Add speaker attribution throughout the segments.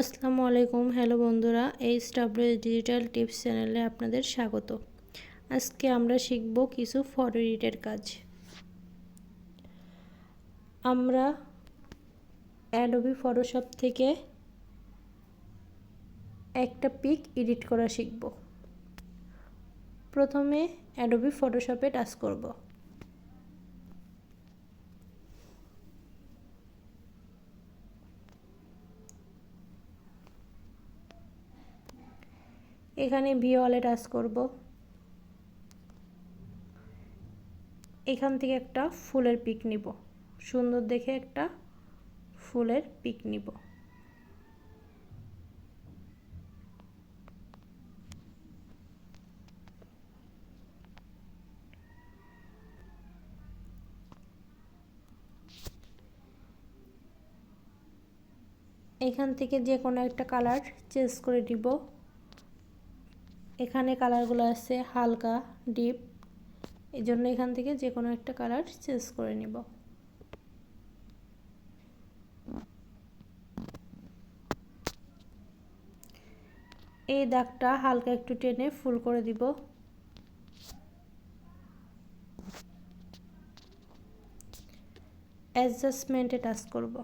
Speaker 1: আসসালামু আলাইকুম, হ্যালো বন্ধুরা এই স্টাবলেস ডিজিটাল টিপস চ্যানেলে আপনাদের স্বাগত। আজকে আমরা শিখব কিছু ফটো এডিটের কাজ। আমরা অ্যাডোবি ফটোশপ থেকে একটা পিক এডিট করা শিখব। প্রথমে অ্যাডোবি ফটোশপে টাচ করব। এখানে ভিওয়ালে টাচ করব। এখান থেকে একটা ফুলের পিক নিব। সুন্দর দেখে একটা ফুলের পিক নিব। এখান থেকে যে কোনো একটা কালার চেঞ্জ করে দিব এখানে কালারগুলো আছে হালকা, ডিপ। এই জন্য এখান থেকে যে কোনো একটা কালার চেঞ্জ করে নিব। এই দাগটা হালকা একটু টেনে ফুল করে দিব। অ্যাডজাস্টমেন্টে টাচ করব।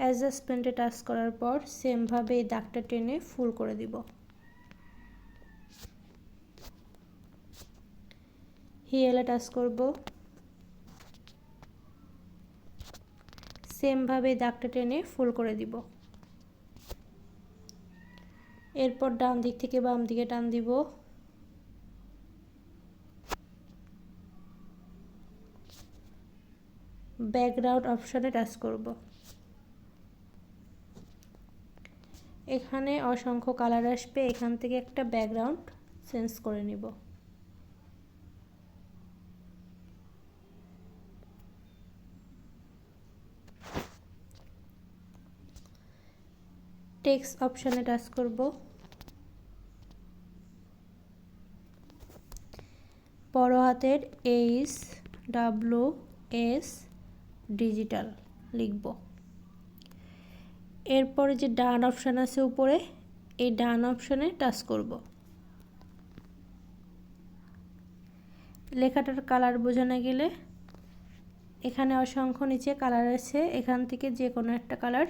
Speaker 1: অ্যাডজাস্টমেন্টে টাচ করার পর সেমভাবে এই দাগটা টেনে ফুল করে দিব। হিয়েলে টাচ করব। সেমভাবে দাগটা টেনে ফুল করে দিব। এরপর ডান দিক থেকে বাম দিকে টান দিব। ব্যাকগ্রাউন্ড অপশানে টাচ করব। এখানে অসংখ্য কালার আসবে, এখান থেকে একটা ব্যাকগ্রাউন্ড চেঞ্জ করে নিব। টেক্সট অপশানে টাচ করব। বড় হাতের এইচ ডাব্লু এস ডিজিটাল লিখব। এরপরে যে ডান অপশান আছে উপরে, এই ডান অপশানে টাচ করব। লেখাটার কালার বোঝানো গেলে এখানে অসংখ্য নিচে কালার আছে, এখান থেকে যে কোনো একটা কালার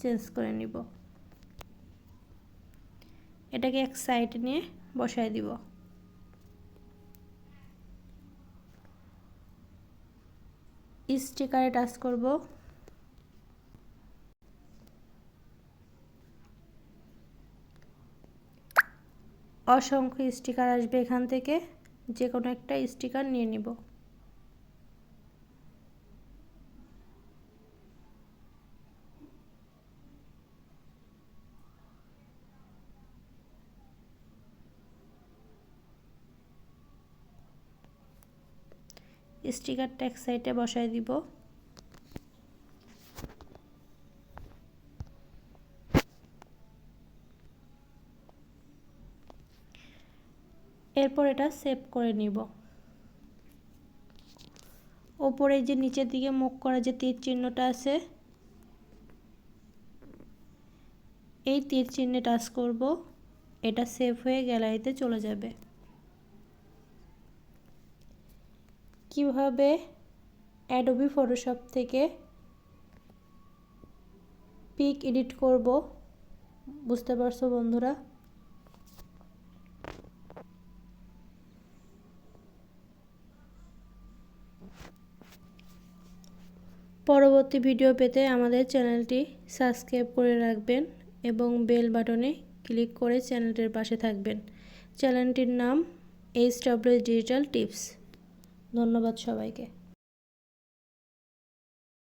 Speaker 1: চেঞ্জ করে নিব। এটাকে এক সাইডে নিয়ে বসায় দিব। স্টিকারে টাচ করব। অসংখ্য স্টিকার আসবে এখান থেকে। যে কোনো একটা স্টিকার নিয়ে নিব। স্টিকারটা এক সাইডে বসাই দিব। এরপর এটা সেভ করে নিব। ওপরে যে নিচের দিকে মুখ করা যে তীর চিহ্নটা আছে, এই তীর চিহ্নে টাচ করব, এটা সেভ হয়ে গ্যালারিতে চলে যাবে। কীভাবে? অ্যাডোবি ফটোশপ থেকে পিক এডিট করব। বুঝতে পারছ বন্ধুরা? পরবর্তী ভিডিও পেতে আমাদের চ্যানেলটি সাবস্ক্রাইব করে রাখবেন এবং বেল বাটনে ক্লিক করে চ্যানেলটির পাশে থাকবেন। চ্যানেলটির নাম এইচ ডাব্লিউ ডিজিটাল টিপস ধন্যবাদ সবাইকে।